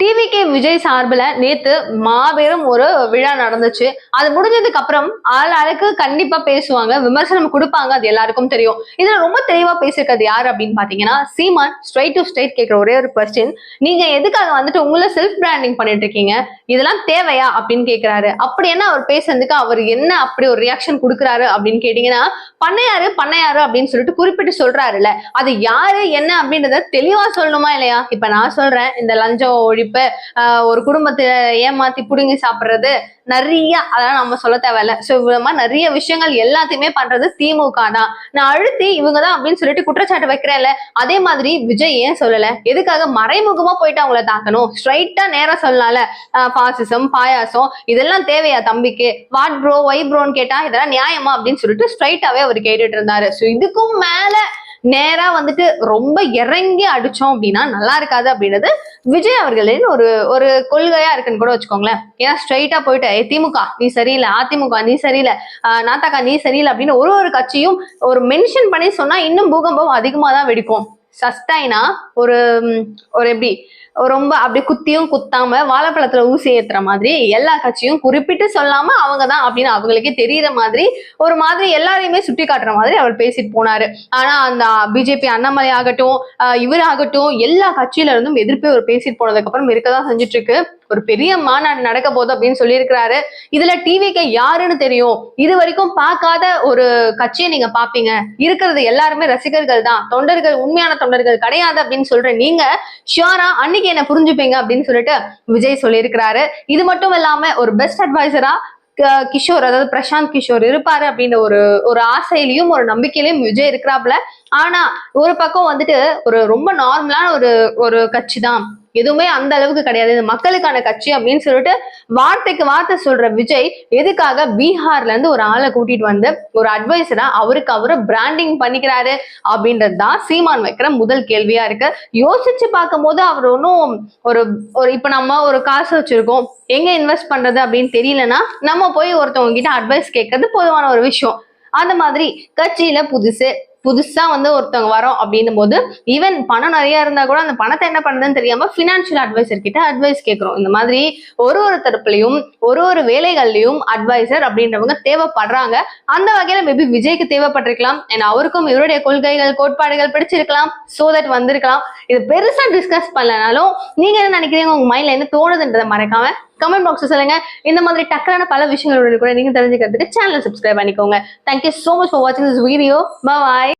TVK Vijay சார்பில் நேத்து மாபெரும் ஒரு விழா நடந்துச்சு. அது முடிஞ்சதுக்கு அப்புறம் ஆள் ஆளுக்கு கண்டிப்பா பேசுவாங்க விமர்சனம் கொடுப்பாங்க அது எல்லாருக்கும் தெரியும். இதுல ரொம்ப தெளிவா பேசியிருக்கிறது யார் அப்படின்னு பாத்தீங்கன்னா சீமான் ஸ்ட்ரைட் டு ஸ்ட்ரைட் கேட்கிற ஒரே ஒரு கொஸ்டின் நீங்க எதுக்காக வந்துட்டு உங்களை செல்ஃப் பிராண்டிங் பண்ணிட்டு இருக்கீங்க? இதெல்லாம் தேவையா அப்படின்னு கேட்கிறாரு அப்படி என்ன அவர் பேசுறதுக்கு அவர் என்ன அப்படி ஒரு ரியாக்ஷன் கொடுக்குறாரு அப்படின்னு கேட்டீங்கன்னா பண்ணையாரு பண்ணையாரு அப்படின்னு சொல்லிட்டு குறிப்பிட்டு சொல்றாருல்ல. அது யாரு என்ன அப்படின்றத தெளிவா சொல்லணுமா இல்லையா? இப்ப நான் சொல்றேன் இந்த லஞ்சம் ஒழிப்பு ஆஹ் ஒரு குடும்பத்தை ஏமாத்தி புடுங்கி சாப்பிடுறது நிறைய அதெல்லாம் நம்ம சொல்ல தேவையில்ல. சோ இவ்வளவு மாதிரி நிறைய விஷயங்கள் எல்லாத்தையுமே பண்றது திமுக தான். நான் அழுத்தி இவங்க தான் அப்படின்னு சொல்லிட்டு குற்றச்சாட்டு வைக்கிறேன்ல அதே மாதிரி விஜய் ஏன் சொல்லல? எதுக்காக மறைமுகமா போயிட்டு அவங்கள தாக்கணும்? ஸ்ட்ரைட்டா நேரம் சொல்லலாம்ல. பாசிசம் பாயாசம் இதெல்லாம் தேவையா தம்பிக்கு? வாட் ப்ரோ ஒய் ப்ரோன்னு கேட்டா இதெல்லாம் நியாயமா அப்படின்னு சொல்லிட்டு ஸ்ட்ரைட்டாவே அவர் கேட்டுட்டு இருந்தாரு. சோ இதுக்கும் மேல நேரா வந்துட்டு ரொம்ப இறங்கி அடிச்சோம் அப்படின்னா நல்லா இருக்காது அப்படின்றது விஜய் அவர்களின் ஒரு ஒரு கொள்கையா இருக்குன்னு கூட வச்சுக்கோங்களேன். ஏன்னா ஸ்ட்ரைட்டா போயிட்டு ஏ திமுக நீ சரியில்லை அதிமுக நீ சரியில்லை நாத்தாக்கா நீ சரியில்லை அப்படின்னு ஒரு ஒரு கட்சியும் ஒரு மென்ஷன் பண்ணி சொன்னா இன்னும் பூகம்பம் அதிகமா தான் வெடிக்கும் சஸ்டைனா ஒரு ஒரு எப்படி ரொம்ப அப்படி குத்தியும் குத்தாம வாழைப்பழத்துல ஊசி ஏத்துற மாதிரி எல்லா கட்சியும் குறிப்பிட்டு சொல்லாம அவங்க தான் அப்படின்னு அவங்களுக்கே தெரியற மாதிரி ஒரு மாதிரி எல்லாரையுமே சுட்டி காட்டுற மாதிரி அவர் பேசிட்டு போனாரு. ஆனா அந்த பிஜேபி அண்ணாமலை ஆகட்டும் இவர் ஆகட்டும் எல்லா கட்சியில இருந்தும் எதிர்ப்பே அவர் பேசிட்டு போனதுக்கு அப்புறம் இருக்கதான் செஞ்சுட்டு இருக்கு. ஒரு பெரிய மாநாடு நடக்க போகுது அப்படின்னு சொல்லியிருக்கிறாரு. இதுல டிவிக்கு யாருன்னு தெரியும். இது வரைக்கும் பார்க்காத ஒரு கட்சியை நீங்க பாப்பீங்க இருக்கிறது எல்லாருமே ரசிகர்கள் தான். தொண்டர்கள் உண்மையான தொண்டர்கள் கிடையாது அப்படின்னு சொல்ற நீங்க ஷியோரா அன்னைக்கு என்ன புரிஞ்சுப்பீங்க அப்படின்னு சொல்லிட்டு விஜய் சொல்லியிருக்கிறாரு. இது மட்டும் இல்லாம ஒரு பெஸ்ட் அட்வைசரா கிஷோர் அதாவது பிரசாந்த் கிஷோர் இருப்பாரு அப்படின்ற ஒரு ஒரு ஆசையிலையும் ஒரு நம்பிக்கையிலையும் விஜய் இருக்கிறாப்புல. ஆனா ஒரு பக்கம் வந்துட்டு ஒரு ரொம்ப நார்மலான ஒரு ஒரு கட்சி தான். எதுவுமே அந்த அளவுக்கு கிடையாது. இது மக்களுக்கான கட்சி அப்படின்னு சொல்லிட்டு வார்த்தைக்கு வார்த்தை சொல்ற விஜய் எதுக்காக பீகார்ல இருந்து ஒரு ஆளை கூட்டிட்டு வந்து ஒரு அட்வைசரா அவருக்கு அவரு பிராண்டிங் பண்ணிக்கிறாரு அப்படின்றது தான் சீமான் வைக்கிற முதல் கேள்வியா இருக்கு. யோசிச்சு பார்க்கும்போது அவர் ஒன்றும் ஒரு ஒரு இப்ப நம்ம ஒரு காசு வச்சிருக்கோம். எங்க இன்வெஸ்ட் பண்றது அப்படின்னு தெரியலன்னா நம்ம போய் ஒருத்தவங்க கிட்ட அட்வைஸ் கேட்கறது பொதுவான ஒரு விஷயம். அந்த மாதிரி கட்சியில புதுசு புதுசா வந்து ஒருத்தவங்க வரோம் அப்படின்னும் போது ஈவன் பணம் நிறைய இருந்தா கூட அந்த பணத்தை என்ன பண்றதுன்னு தெரியாம பினான்சியல் அட்வைசர் கிட்ட அட்வைஸ் கேட்கிறோம் இந்த மாதிரி ஒரு ஒரு தரப்புலையும் ஒரு ஒரு வேலைகள்லயும் அட்வைசர் அப்படின்றவங்க தேவைப்படுறாங்க. அந்த வகையில மேபி விஜய்க்கு தேவைப்பட்டிருக்கலாம். ஏன்னா அவருக்கும் இவருடைய கொள்கைகள் கோட்பாடுகள் பிடிச்சிருக்கலாம். சோ தட் வந்திருக்கலாம். இது பெருசா டிஸ்கஸ் பண்ணலனாலும் நீங்க என்ன நினைக்கிறீங்க? உங்க மைண்ட்ல என்ன தோணுதுன்றதை மறக்காம கமெண்ட் பாக்ஸ் சொல்லுங்க. இந்த மாதிரி டக்கரான பல விஷயங்களோட கூட நீங்க தெரிஞ்சுக்கிறதுக்கு சேனல் சப்ஸ்கிரைப் பண்ணிக்கோங்க. Thank you so much for வாட்சிங் திஸ் வீடியோ பாய்